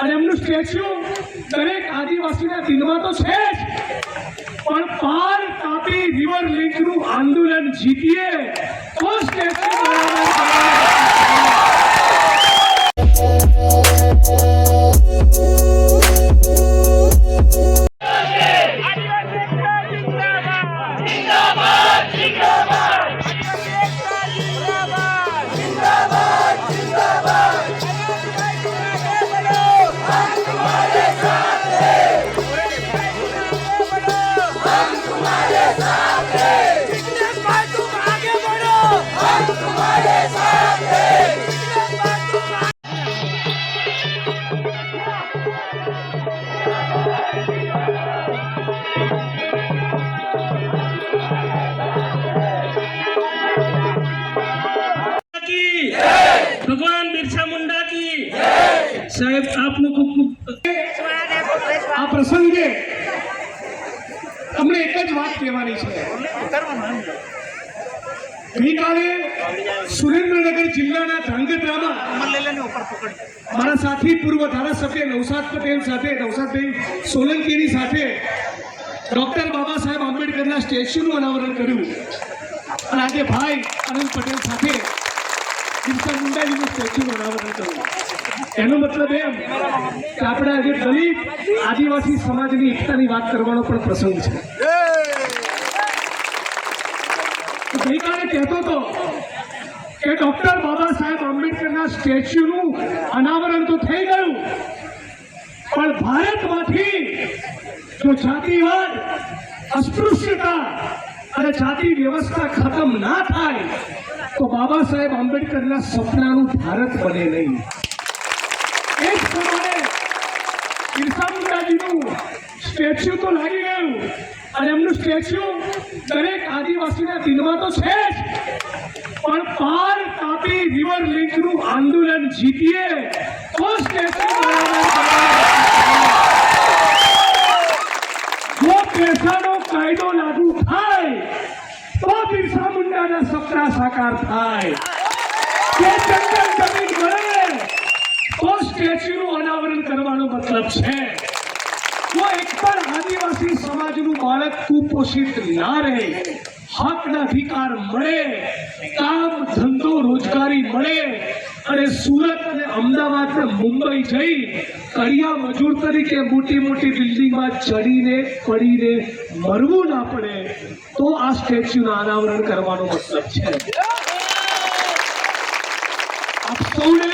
અને એમનું સ્ટેચ્યુ દરેક આદિવાસીના દિલમાં તો છે જ. પણ પાર તાપી રિવર લિંકનું આંદોલન જીતીએ તો સ્ટેચ્યુ પ્રસંગે તમને એક જ વાત કહેવાની છે. ગઈકાલે સુરેન્દ્રનગર જિલ્લાના ધ્રાંગધ્રામાં મારા સાથી પૂર્વ ધારાસભ્ય નવસાદ પટેલ સાથે નવસાદભાઈ સોલંકીની સાથે ડોક્ટર બાબા સાહેબ આંબેડકરના સ્ટેચ્યુનું અનાવરણ કર્યું. અને આજે ભાઈ આનંદ પટેલ સાથે અનાવરણ કર્યું એનો મતલબ એમ કે આપણે આજે દલિત આદિવાસી સમાજની એકતાની વાત કરવાનો પણ પ્રસંગ છે. ગઈકાલે કહેતો હતો કે ડોક્ટર બાબા સાહેબ આંબેડકરના સ્ટેચ્યુનું અનાવરણ તો થઈ ગયું, પણ ભારતમાંથી જો જાતિવાદ, અસ્પૃશ્યતા અને જાતિ વ્યવસ્થા ખતમ ના થાય તો બાબા સાહેબ આંબેડકરના સપનાનું ભારત બને નહીં એ જ પ્રમાણે બિરસા મુંડાજીનું સ્ટેચ્યુ તો લાગી ગયું અને એમનું સ્ટેચ્યુ દરેક આદિવાસીના દિલમાં તો છે જ પણ પાર તાપી રિવર લિંકનું આંદોલન જીતીએ તો સ્ટેચ્યુ. જો પેશાનો કાયદો લાગુ થાય તો બિરસા મુંડાના સપના સાકાર થાય. કે જંગલ જમીન મળે તો સ્ટેચ્યુનું અનાવરણ કરવાનો મતલબ છે. જો એક પણ આદિવાસી સમાજનું બાળક કુપોષિત ના રહે હકના અધિકાર મળે, કામ ધંધો રોજગારી મળે અને સુરત અને અમદાવાદ ને મુંબઈ જઈ કડિયા મજૂર તરીકે મોટી મોટી બિલ્ડિંગમાં ચડીને, પડીને મરવું ના પડે તો આ સ્ટેચ્યુનું અનાવરણ કરવાનો મતલબ છે. આપ સૌને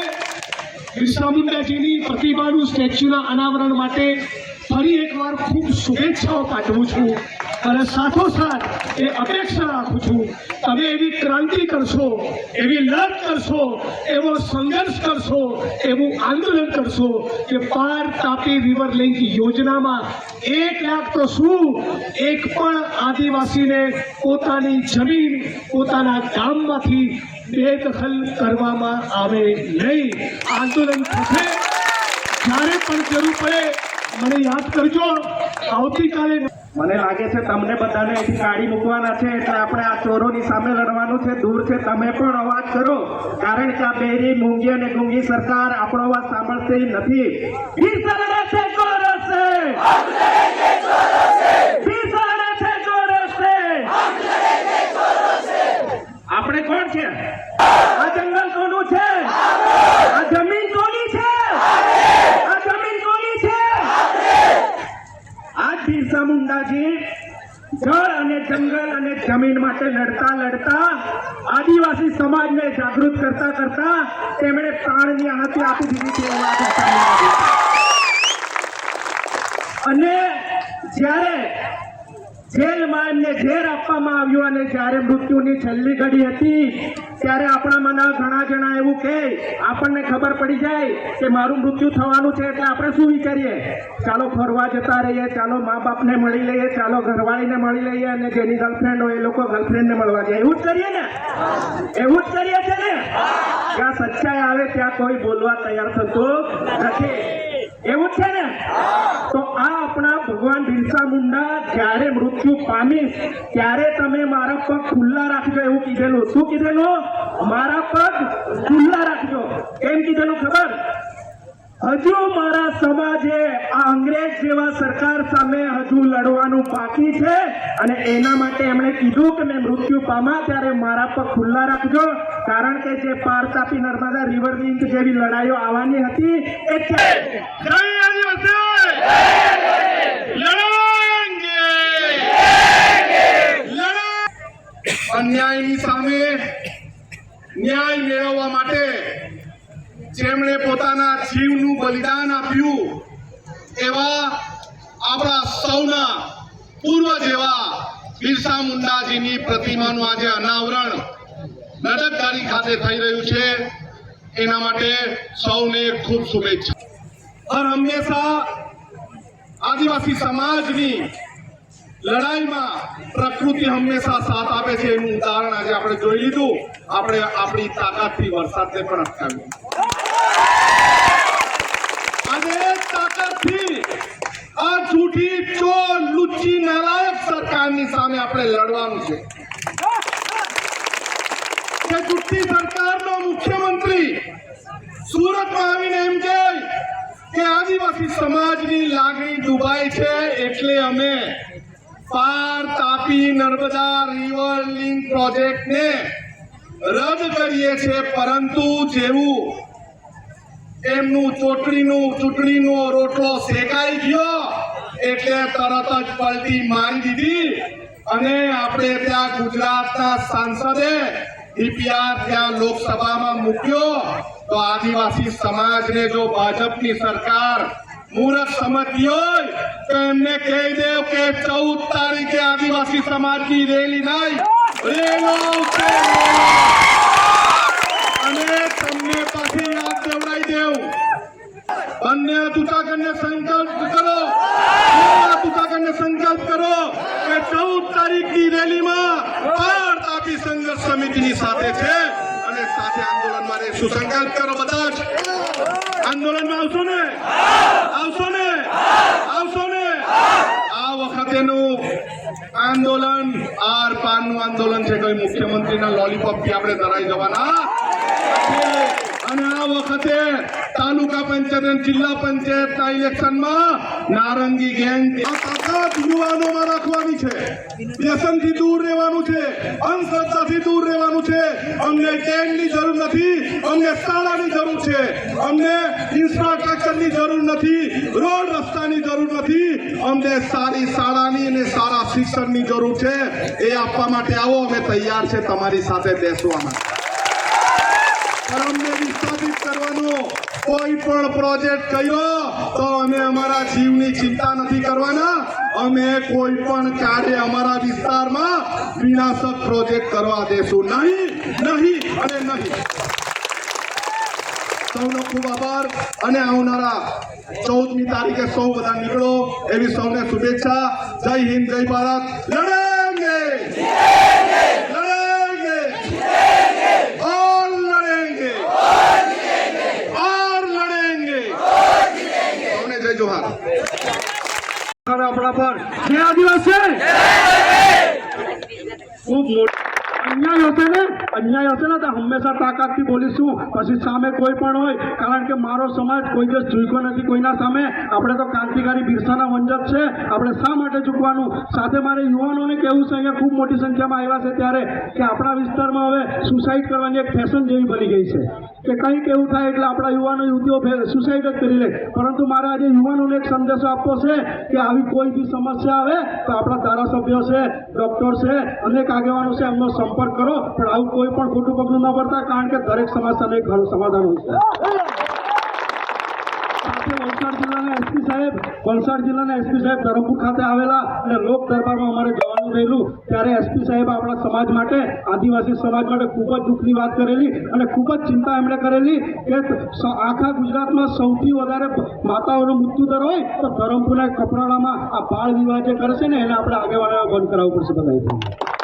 બિરસા મુંડાજીની પ્રતિભાનું સ્ટેચ્યુના અનાવરણ માટે ફરી એકવાર ખૂબ શુભેચ્છાઓ પાઠવું છું. અને સાથોસાથ એ અપેક્ષા રાખું છું. તમે એવી ક્રાંતિ કરશો, એવી લડ કરશો, એવો સંઘર્ષ કરશો, એવું આંદોલન કરશો કે પાર તાપી રિવર લિંક યોજનામાં એક લાખ તો શું? એક પણ આદિવાસીને પોતાની જમીન, પોતાના ગામમાંથી બેદખલ કરવામાં આવે નહીં. આંદોલન થશે. જ્યારે પણ જરૂર પડે, મને યાદ કરજો, આવતીકાલે મને લાગે છે તમને બધાને અહીંથી કાઢી મૂકવાના છે એટલે આપણે આ ચોરોની સામે લડવાનું છે. દૂર છે. તમે પણ અવાજ કરો. કારણ કે આ બેરી મૂંગી અને ગુંગી સરકાર આપણો અવાજ સાંભળતી નથી વીર શરણે છે ચોરો છે વીર શરણે છે ચોરો છે આપણે કોણ છે આ જંગલ કોનું છે આ જમીન કોની છે આ જમીન કોની છે આજ બિરસા મુંડાજી જળ અને જંગલ અને જમીન માટે લડતા લડતા આદિવાસી સમાજને જાગૃત કરતા કરતા તેમણે પ્રાણની આહતિ આપી દીધી મુંડાજી. અને જ્યારે જેલમાં એમને ઝેર આપવામાં આવ્યું અને જ્યારે મૃત્યુની છેલ્લી ઘડી હતી, ત્યારે આપણામાંના ઘણા જણા એવું કહે આપણને ખબર પડી જાય કે મારું મૃત્યુ થવાનું છે એટલે આપણે શું વિચારીએ? ચાલો ફરવા જતા રહીએ, ચાલો મા બાપને મળી લઈએ, ચાલો ઘરવાળીને મળી લઈએ અને જેની ગર્લફ્રેન્ડ હોય એ લોકો ગર્લફ્રેન્ડને મળવા જાય. એવું જ કરીએ ને? એવું જ કરીએ છે ને? જ્યાં સચ્ચાઈ આવે ત્યાં કોઈ બોલવા તૈયાર થતું નથી. એવું છે ને? તો આ આપણા ભગવાન બિરસા મુંડા જ્યારે મૃત્યુ પામીશ, ત્યારે તમે મારા પગ ખુલ્લા રાખજો એવું કીધેલું. શું કીધેલું? મારા પગ ખુલ્લા રાખજો. કેમ કીધેલું ખબર? હજુ મારા સમાજે આ અંગ્રેજ જેવા સરકાર સામે હજુ લડવાનું બાકી છે અને એના માટે એમણે કીધું કે મેં મૃત્યુ પામા ત્યારે મારા પર ખુલ્લા રાખજો. કારણ કે જે પાર તાપી નર્મદા રિવર લિંક જેવી લડાઈઓ આવવાની હતી એ અન્યાયની સામે ન્યાય મેળવવા માટે જેમણે પોતાના જીવનું બલિદાન આપ્યું, એવા આપણા સૌના પૂર્વજ એવા બિરસા મુંડાજીની પ્રતિમાનું આજે અનાવરણ નડકધારી ખાતે થઈ રહ્યું છે. એના માટે સૌને ખૂબ શુભેચ્છા. હર હંમેશા આદિવાસી સમાજની લડાઈમાં પ્રકૃતિ હંમેશા સાથ આપે છે. એનું ઉદાહરણ આજે આપણે જોઈ લીધું. આપણે આપણી તાકાતથી વરસાદને પણ અટકાવ્યો અને એ તાકાતથી આ જૂઠી લુચ્ચી નાલાયક સરકારની સામે આપણે લડવાનું છે. કે જૂઠી સરકારનો મુખ્યમંત્રી સુરતમાં આવીને એમ કહે કે આદિવાસી સમાજની લાગણી ડૂબાય છે એટલે અમે પાર તાપી નર્મદા રિવર લિંક પ્રોજેક્ટને રદ કરીએ છીએ. પરંતુ જેવું એમનું ચોટણીનું ચૂંટણીનો રોટલો શેકાઈ ગયો એટલે તરત જ પલટી મારી દીધી અને આપણે ત્યાં ગુજરાતના સાંસદે ડીપીઆર ત્યાં લોકસભામાં મૂક્યો. તો આદિવાસી સમાજને જો ભાજપની સરકાર મુહૂર્ત સમજતી હોય, તો એમને કહી દેવ કે ચૌદ તારીખે આદિવાસી સમાજની રેલી નહીં. રેલો છે અને તમને પાછી યાદ દેવડાવી દેવ બંને તુતાકરને સંકલ્પ કરો બંને તુતાકરને સંકલ્પ કરો કે ચૌદ તારીખની રેલીમાં પાર તાપી સંઘર્ષ સમિતિની સાથે છે અને સાથે આંદોલનમાં રહેશું સંકલ્પ કરો બધા જ આંદોલનમાં આવશો ને આવશો ને આવશો ને આ વખતેનું આંદોલન, આર પારનું આંદોલન છે, કોઈ મુખ્યમંત્રીના લોલીપોપથી આપણે ધરાઈ જવાના. અને આ વખતે તાલુકા પંચાયત અને જિલ્લા પંચાયતના ઇલેક્શનમાં નારંગી ગેંગ તાકાત યુવાનોમાં રાખવાની છે. વ્યસનથી દૂર રહેવાનું છે. અંધશ્રદ્ધાથી દૂર રહેવાનું છે. અમને ની જરૂર નથી. અમને શાળાની જરૂર છે. અમને ઇન્ફ્રાસ્ટ્રક્ચરની જરૂર નથી. રોડ રસ્તાની જરૂર નથી. અમને સારી શાળાની અને સારા શિક્ષણની જરૂર છે. એ આપવા માટે આવો. અમે તૈયાર છે તમારી સાથે બેસવા માટે. કરવાનો. કોઈ પણ પ્રોજેક્ટ કયો તો અમે અમારા જીવની ચિંતા નથી કરવાના. અમે કોઈ પણ કાર્ય અમારા વિસ્તારમાં વિનાશક પ્રોજેક્ટ કરવા દેશું. નહીં નહીં અને નહીં. સૌનો ખૂબ આભાર અને આવનારા ચૌદમી તારીખે સૌ બધા નીકળો. એવી સૌને શુભેચ્છા. જય હિન્દ, જય ભારત. લડેંગે! આપણા પર જે આદિવાસી ખૂબ મોટો અન્યાય હશે ને? અન્યાય હશે ને તો હંમેશા તાકાતથી બોલીશું. પછી સામે કોઈ પણ હોય, કારણ કે મારો સમાજ કોઈ દિવસ ઝૂક્યો નથી કોઈના સામે. આપણે તો ક્રાંતિકારી બિરસાના વંજક છે. આપણે શા માટે ઝૂકવાનું? સાથે મારે યુવાનોને કહેવું છે, અહીંયા ખૂબ મોટી સંખ્યામાં આવ્યા છે ત્યારે, કે આપણા વિસ્તારમાં હવે સુસાઇડ કરવાની એક ફેશન જેવી બની ગઈ છે. કે કંઈક એવું થાય એટલે આપણા યુવાનો, યુવતીઓ સુસાઇડ જ કરી લે. પરંતુ મારે આજે યુવાનોને એક સંદેશો આપવો છે, કે આવી કોઈ બી સમસ્યા આવે, તો આપણા ધારાસભ્યો છે ડોક્ટર છે, અનેક આગેવાનો છે, એમનો સંપર્ક કરો, પણ આવું કોઈ પણ ખોટું પગલું ન ભરતા, કારણ કે દરેક સમસ્યાનું એક સમાધાન હોય છે. વલસાડ જિલ્લાના એસપી સાહેબ, વલસાડ જિલ્લાના એસપી સાહેબ ધરમપુર ખાતે આવેલા અને લોક દરબારમાં અમારે જવાનું રહેલું ત્યારે એસપી સાહેબ આપણા સમાજ માટે, આદિવાસી સમાજ માટે ખૂબ જ દુઃખની વાત કરેલી અને ખૂબ જ ચિંતા એમણે કરેલી કે આખા ગુજરાતમાં સૌથી વધારે માતાઓનો મૃત્યુ દર હોય તો ધરમપુરના કપરાડામાં આ બાળ વિવાહ જે કરશે ને, એને આપણે આગેવાનો બંધ કરાવવું પડશે બધા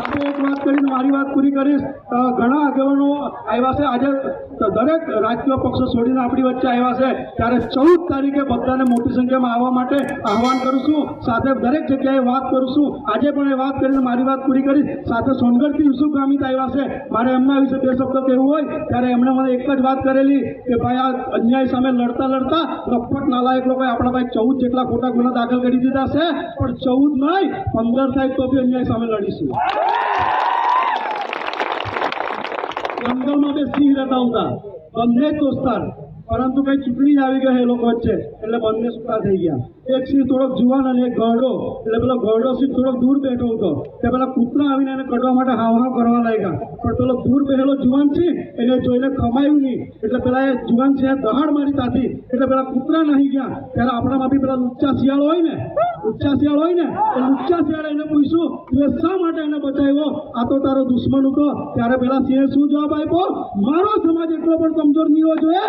એક વાત કરીને મારી વાત પૂરી કરીશ. ઘણા આગેવાનો આવ્યા છે. આજે દરેક રાજકીય પક્ષો છોડીને આપણી વચ્ચે આવ્યા છે. ત્યારે ચૌદ તારીખે બધાને મોટી સંખ્યામાં આવવા માટે આહવાન કરું છું સાથે દરેક જગ્યાએ વાત કરું છું આજે પણ એ વાત કરીને મારી વાત પૂરી કરીશ. સાથે સોનગઢથી યુસુફ ગામિત આવ્યા છે. મારે એમના વિશે બે શબ્દ કહેવું હોય, ત્યારે એમણે મને એક જ વાત કરેલી કે ભાઈ, આ અન્યાય સામે લડતા લડતા લખપટ નાલાયક લોકોએ આપણા ભાઈ ચૌદ જેટલા ખોટા ગુના દાખલ કરી દીધા છે. પણ ચૌદ નહીં, પંદર થાય તો બી અન્યાય સામે લડીશું. જંગલમાં સિંહ રહેતા હતા. બંને જ દોસ્તાર પરંતુ કઈ ચૂંટણી આવી ગઈ એ લોકો વચ્ચે. એટલે બંને સુતા થઈ ગયા. એક સિંહ થોડોક જુવાન અને એક ગરડો એટલે પેલો ગરડો સિંહ થોડોક દૂર બેઠો હતો. તે પેલા કૂતરા આવીને એને કડવા માટે હાવ હાવ કરવા લાગ્યા. પણ પેલો દૂર બેઠેલો જુવાન સિંહ એને જોઈને ખમાયું નહીં. એટલે પેલા એ જુવાન સિંહ દહાડ મારી તાથી એટલે પેલા કૂતરા નહીં ગયા. ત્યારે આપણામાં બી પેલા લુચ્ચા શિયાળ હોય ને, લુચ્ચા શિયાળ હોય ને, એ લુચ્ચા શિયાળે એને પૂછ્યું, તું શા માટે એને બચાવ્યો? આ તો તારો દુશ્મન હતો. ત્યારે પેલા સિંહે શું જવાબ આપ્યો? મારો સમાજ એટલો પણ કમજોર નહીં હોવો જોઈએ.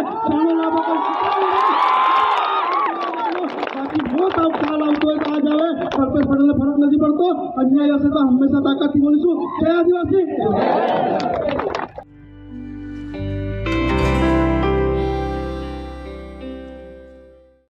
આવ ખ્યાલ આવતો હોય તો આજ આવે કલ્પેશ પટેલને ફરક નથી પડતો. અન્યાય હશે તો હંમેશા તાકાતથી બોલીશું જય આદિવાસી.